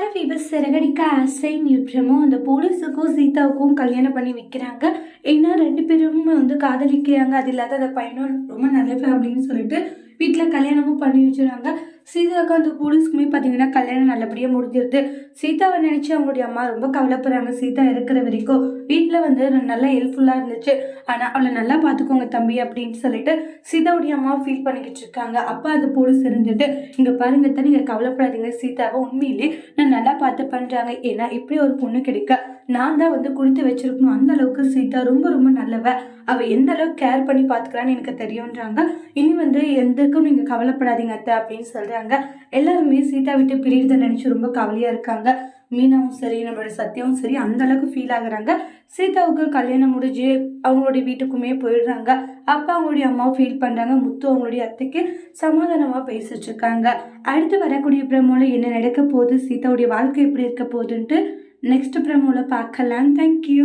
Hello fever Siragadikka ஆசை நிற்கிறமோ அந்த போலீஸுக்கும் சீதாவுக்கும் கல்யாணம் பண்ணி வைக்கிறாங்க. ஏன்னா ரெண்டு பேரும் வந்து காதலிக்கிறாங்க. அது இல்லாத அந்த பையனும் ரொம்ப நல்ல ஃபேமிலின்னு சொல்லிட்டு வீட்டில் கல்யாணமும் பண்ணி வச்சுறாங்க சீதாவுக்கு அந்த போலீஸ்க்குமே பார்த்தீங்கன்னா கல்யாணம் நல்லபடியாக முடிஞ்சிருது. சீதாவை நினச்சி அவங்களுடைய அம்மா ரொம்ப கவலைப்படுறாங்க. சீதா இருக்கிற வரைக்கும் வீட்டில் வந்து நல்லா ஹெல்ப்ஃபுல்லாக இருந்துச்சு. ஆனால் அவளை நல்லா பார்த்துக்கோங்க தம்பி அப்படின்னு சொல்லிட்டு சீதாவுடைய அம்மா ஃபீல் பண்ணிக்கிட்டு இருக்காங்க. அப்போ அந்த போலீஸ் இருந்துட்டு இங்கே பாருங்க தான் நீங்கள் கவலைப்படாதீங்க. சீதாவை உண்மையிலே நான் நல்லா பார்த்து பண்ணுறாங்க ஏன்னா இப்படி ஒரு பொண்ணு கிடைக்க நான் தான் வந்து கொடுத்து வச்சிருக்கணும். அந்த அளவுக்கு சீதா ரொம்ப ரொம்ப நல்லவ. அவள் எந்த அளவுக்கு கேர் பண்ணி பார்த்துக்கிறான்னு எனக்கு தெரியுன்றாங்க. இனி வந்து எந்தக்கும் நீங்கள் கவலைப்படாதீங்க அத்தை அப்படின்னு சொல்கிறாங்க எல்லாருமே சீதா விட்டு பிரியுறதை நினச்சி ரொம்ப கவலையாக இருக்காங்க. மீனாவும் சரி நம்மளோட சத்யாவும் சரி அந்த அளவுக்கு ஃபீல் ஆகுறாங்க. சீதாவுக்கு கல்யாணம் முடிஞ்சு அவங்களுடைய வீட்டுக்குமே போயிடுறாங்க. அப்பா அவங்களுடைய அம்மா ஃபீல் பண்ணுறாங்க முத்து அவங்களுடைய அத்தைக்கு சமாதானமாக பேசிட்டு இருக்காங்க. அடுத்து வரக்கூடிய பிரமோல என்ன நடக்க போகுது? சீதாவுடைய வாழ்க்கை எப்படி இருக்க போகுதுன்ட்டு நெக்ஸ்ட் பிரமோல பார்க்கலாம். தேங்க்யூ